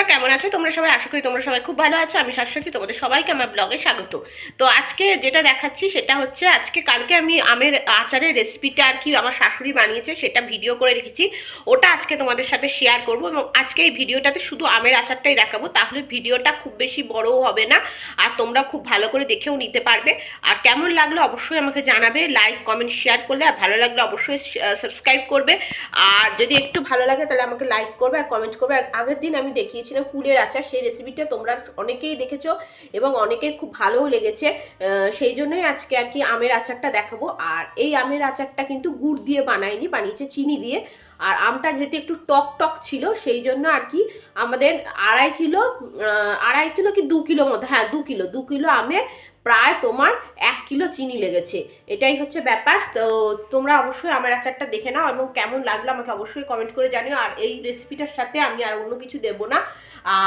বন্ধুরা, কেমন আছো? তোমরা সবাই আশা করি তোমরা সবাই খুব ভালো আছো। আমি শাশ্বতী, তোমাদের সবাইকে আমার ব্লগে স্বাগত। তো আজকে যেটা দেখাচ্ছি সেটা হচ্ছে আজকে কালকে আমি আমের আচারের রেসিপিটা আর কি আমার শাশুড়ি বানিয়েছে, সেটা ভিডিও করে রেখেছি। ওটা আজকে তোমাদের সাথে শেয়ার করব এবং আজকে এই ভিডিওটাতে শুধু আমের আচারটাই দেখাবো। তাহলে ভিডিওটা খুব বেশি বড়ও হবে না আর তোমরা খুব ভালো করে দেখেও নিতে পারবে। আর কেমন লাগল অবশ্যই আমাকে জানাবে। লাইক কমেন্ট শেয়ার করলে আর ভালো লাগলে অবশ্যই সাবস্ক্রাইব করবে। আর যদি একটু ভালো লাগে তাহলে আমাকে লাইক করবে আর কমেন্ট করবে। আর আগের দিন আমি দেখিয়েছিলাম কুলের আচার, সেই রেসিপিটা তোমরা অনেকেই দেখেছ এবং অনেকের খুব ভালোও লেগেছে। সেই জন্যই আজকে আর কি আমের আচারটা দেখাবো। আর এই আমের আচারটা কিন্তু গুড় দিয়ে বানাইনি, বানিয়েছে চিনি দিয়ে। আর আমটা যেহেতু একটু টক টক ছিল, সেই জন্য আর কি আমাদের আড়াই কিলো আড়াই কিলো কি দু কিলো মতো হ্যাঁ দু কিলো দু কিলো আমে প্রায় তোমার এক কিলো চিনি লেগেছে। এটাই হচ্ছে ব্যাপার। তো তোমরা অবশ্যই আমার আচারটা দেখে নাও এবং কেমন লাগল আমাকে অবশ্যই কমেন্ট করে জানিও। আর এই রেসিপিটার সাথে আমি আর অন্য কিছু দেবো না।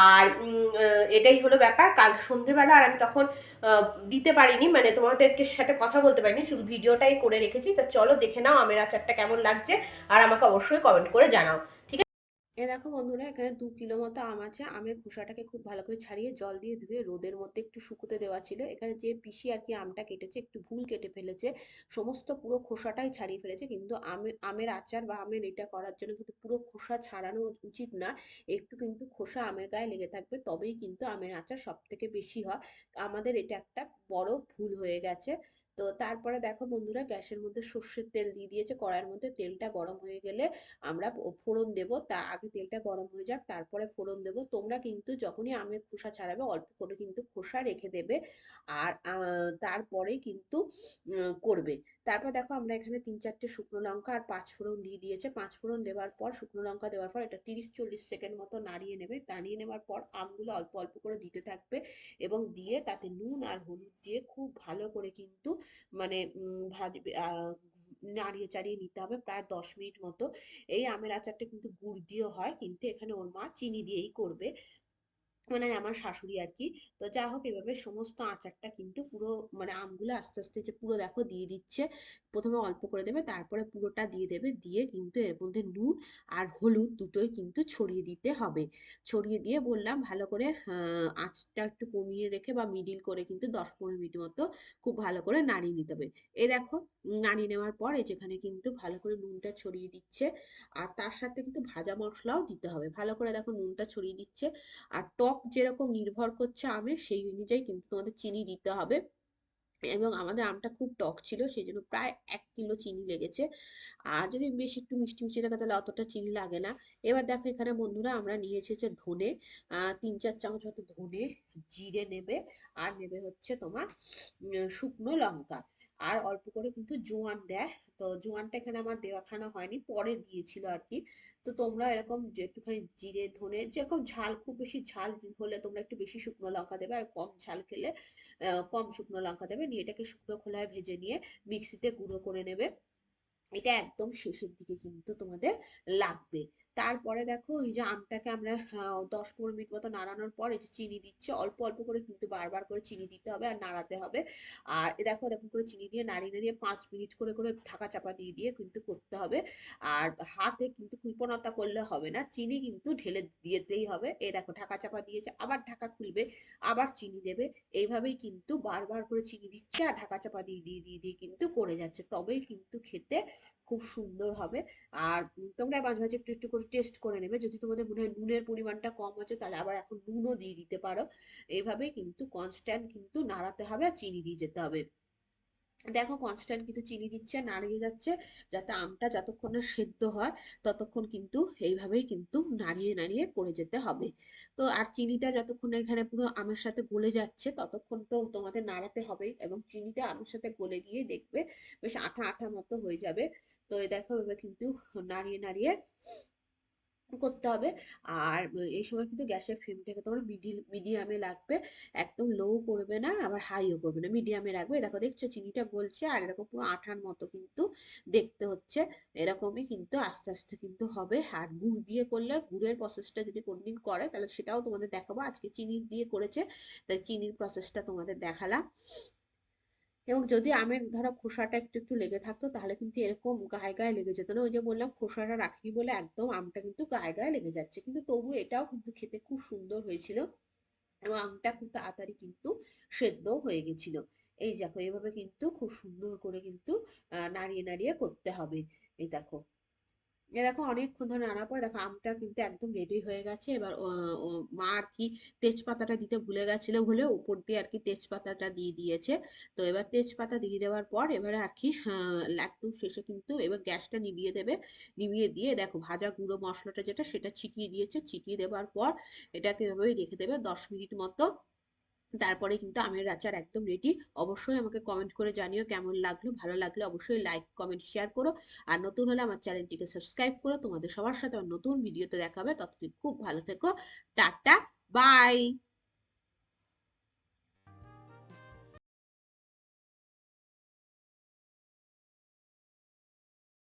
আর এটাই হলো ব্যাপার। কাল সন্ধেবেলা আর আমি তখন দিতে পারিনি মানে তোমাদেরকে সাথে কথা বলতে পারিনি, শুধু ভিডিওটাই করে রেখেছি। তা চলো দেখে নাও আমের আচারটা কেমন লাগছে, আর আমাকে অবশ্যই কমেন্ট করে জানাও। এ দেখো বন্ধুরা, এখানে দু কিলো মতো আম আছে। আমের খোসাটাকে খুব ভালো করে ছাড়িয়ে জল দিয়ে ধুয়ে রোদের মধ্যে একটু শুকোতে দেওয়া ছিল। এখানে যে পিসি আর কি আমটা কেটেছে, একটু ভুল কেটে ফেলেছে। সমস্ত পুরো খোসাটাই ছাড়িয়ে ফেলেছে। কিন্তু আমের আচার বা আমের এটা করার জন্য কিন্তু পুরো খোসা ছাড়ানো উচিত না। একটু কিন্তু খোসা আমের গায়ে লেগে থাকবে, তবেই কিন্তু আমের আচার সব থেকে বেশি হয়। আমাদের এটা একটা বড় ভুল হয়ে গেছে। তো তারপরে দেখো বন্ধুরা গ্যাসের মধ্যে সর্ষের তেল দিয়ে দিয়েছে। কড়াইয়ের মধ্যে তেলটা গরম হয়ে গেলে আমরা ফোড়ন দেব। তা আগে তেলটা গরম হয়ে যাক, তারপরে ফোড়ন দেব। তোমরা কিন্তু যখনই আমের খোসা ছাড়াবে, অল্প করে কিন্তু খোসা রেখে দেবে। আর তারপরে কিন্তু করবে। তারপর দেখো আমরা এখানে তিন চারটে শুকনো লঙ্কা আর পাঁচ ফোড়ন দিয়ে দিয়েছে। পাঁচ ফোড়ন দেওয়ার পর, শুকনো লঙ্কা দেওয়ার পর এটা তিরিশ চল্লিশ সেকেন্ড মতো নাড়িয়ে নেবে। নাড়িয়ে নেওয়ার পর আমগুলো অল্প অল্প করে দিতে থাকবে এবং দিয়ে তাতে নুন আর হলুদ দিয়ে খুব ভালো করে কিন্তু মানে ভাজবে নাড়িয়ে চাড়িয়ে নিতে হবে প্রায় দশ মিনিট মতো। এই আমের আচারটা কিন্তু গুড় দিয়েও হয়, কিন্তু এখানে ওর মা চিনি দিয়েই করবে। মানে আমার শাশুড়ি আর কি। তো যা হোক এভাবে সমস্ত আচারটা কিন্তু পুরো মানে আমগুলো আস্তে আস্তে যে পুরো দেখো দিয়ে দিচ্ছে। প্রথমে অল্প করে দেবে, তারপরে পুরোটা দিয়ে দেবে। দিয়ে কিন্তু এর মধ্যে নুন আর হলুদ দুটোই কিন্তু ছড়িয়ে দিতে হবে। ছড়িয়ে দিয়ে বললাম ভালো করে আঁচটা একটু কমিয়ে রেখে বা মিডিল করে কিন্তু দশ পনেরো মিনিট মতো খুব ভালো করে নাড়িয়ে নিতে হবে। এই দেখো, নাড়িয়ে নেওয়ার পরে যেখানে কিন্তু ভালো করে নুনটা ছড়িয়ে দিচ্ছে। আর তার সাথে কিন্তু ভাজা মশলাও দিতে হবে। ভালো করে দেখো নুনটা ছড়িয়ে দিচ্ছে। আর টক যেরকম নির্ভর করছে আমের, সেই অনুযায়ী কিন্তু তোমাদের চিনি দিতে হবে। এবং আমাদের আমটা খুব টক ছিল সেই জন্য প্রায় এক কিলো চিনি লেগেছে। আর যদি বেশি একটু মিষ্টি মিষ্টি থাকে, তাহলে অতটা চিনি লাগে না। এবার দেখো এখানে বন্ধুরা, আমরা নিয়ে এসেছে ধনে তিন চার চামচ মতো ধনে, জিরে নেবে। আর নেবে হচ্ছে তোমার শুকনো লঙ্কা। আর অল্প করে কিন্তু জোয়ান দেয়। তো জোয়ানটা এখানে আমার দেওয়াখানা হয়নি, পরে দিয়েছিল আর কি। তো তোমরা এরকম একটুখানি জিরে, ধনে, যেরকম ঝাল, খুব বেশি ঝাল হলে তোমরা একটু বেশি শুকনো লঙ্কা দেবে আর কম ঝাল খেলে কম শুকনো লঙ্কা দেবে। নিয়ে এটাকে শুকনো খোলায় ভেজে নিয়ে মিক্সিতে গুঁড়ো করে নেবে। এটা একদম শেষের দিকে কিন্তু তোমাদের লাগবে। তারপরে দেখো এই যে আমটাকে আমরা দশ পনেরো মিনিট মতো নাড়ানোর পর এই যে চিনি দিচ্ছে, অল্প অল্প করে কিন্তু বারবার করে চিনি দিতে হবে আর নাড়াতে হবে। আর দেখো এরকম করে চিনি দিয়ে নাড়িয়ে নাড়িয়ে পাঁচ মিনিট করে করে ঢাকা চাপা দিয়ে দিয়ে কিন্তু করতে হবে। আর হাতে কিন্তু কৃপণতা করলে হবে না, চিনি কিন্তু ঢেলে দিতেই হবে। এ দেখো ঢাকা চাপা দিয়েছে, আবার ঢাকা খুলবে, আবার চিনি দেবে। এইভাবেই কিন্তু বারবার করে চিনি দিচ্ছে আর ঢাকা চাপা দিয়ে দিয়ে দিয়ে দিয়ে কিন্তু করে যাচ্ছে। তবেই কিন্তু খেতে খুব সুন্দর হবে। আর তোমরা মাঝে মাঝে একটু একটু করে টেস্ট করে নেবে। যদি তোমাদের মনে হয় নুনের পরিমাণটা কম হচ্ছে তাহলে আবার এখন নুনও দিয়ে দিতে পারো। এইভাবেই কিন্তু কনস্ট্যান্ট কিন্তু নাড়াতে হবে আর চিনি দিয়ে যেতে হবে। দেখো কনস্ট্যান্ট কিন্তু চিনি দিচ্ছে, নাড়িয়ে যাচ্ছে, যাতে আমটা যতক্ষণ না সেদ্ধ হয়, ততক্ষণ কিন্তু এইভাবেই কিন্তু নাড়িয়ে নাড়িয়ে করে যেতে হবে। তো আর চিনিটা যতক্ষণ এখানে পুরো আমের সাথে গলে যাচ্ছে, ততক্ষণ তো তোমাদের নাড়াতে হবেই এবং চিনিটা আমের সাথে গলে গিয়ে দেখবে বেশ আঠা আঠা মতো হয়ে যাবে। তো দেখো এবার কিন্তু নাড়িয়ে নাড়িয়ে করতে হবে। আর এই সময় কিন্তু গ্যাসের ফ্লেমটাকে তোমার মিডিল, মিডিয়ামে রাখবে। একদম লো করবে না, আবার হাইও করবে না। মিডিয়ামে রাখবে। দেখো, দেখছ চিনিটা গলছে আর এরকম পুরো আঠার মতো কিন্তু দেখতে হচ্ছে। এরকমই কিন্তু আস্তে আস্তে কিন্তু হবে। আর গুড় দিয়ে করলে, গুড়ের প্রসেসটা যদি কোনদিন করে, তাহলে সেটাও তোমাদের দেখাবো। আজকে চিনি দিয়ে করেছে, তাই চিনির প্রসেসটা তোমাদের দেখালাম। এবং যদি আমের ধরো খোসাটা একটু একটু লেগে থাকতো, তাহলে কিন্তু এরকম গায়ে গায়ে লেগে যেত না। ওই যে বললাম, খোসাটা রাখিনি বলে একদম আমটা কিন্তু গায়ে গায়ে লেগে যাচ্ছে। কিন্তু তবু এটাও কিন্তু খেতে খুব সুন্দর হয়েছিল এবং আমটা খুব তাড়াতাড়ি কিন্তু সেদ্ধ হয়ে গেছিল। এই দেখো, এভাবে কিন্তু খুব সুন্দর করে কিন্তু নাড়িয়ে নাড়িয়ে করতে হবে। এই দেখো। এ দেখো অনেকক্ষণ ধরে নাড়ার পর দেখো আমটা কিন্তু একদম রেডি হয়ে গেছে। এবার মা আর কি তেজপাতাটা দিতে ভুলে গেছিল বলে উপর দিয়ে আর কি তেজপাতাটা দিয়ে দিয়েছে। তো এবার তেজপাতা দিয়ে দেওয়ার পর এবারে আর কি একদম শেষে কিন্তু এবার গ্যাসটা নিভিয়ে দেবে। নিভিয়ে দিয়ে দেখো ভাজা গুঁড়ো মশলাটা যেটা সেটা ছিটিয়ে দিয়েছে। ছিটিয়ে দেওয়ার পর এটাকে এভাবে রেখে দেবে দশ মিনিট মতো। তারপরে কিন্তু আমের আচার একদম রেডি অবশ্যই আমাকে কমেন্ট করে জানিও কেমন লাগল, ভালো লাগলে অবশ্যই লাইক কমেন্ট শেয়ার করো। আর নতুন হলে আমার চ্যানেলটিকে সাবস্ক্রাইব করো। তোমাদের সবার সাথে আমার নতুন ভিডিওতে দেখাবে ততদিন খুব ভালো থেকো। Tata bye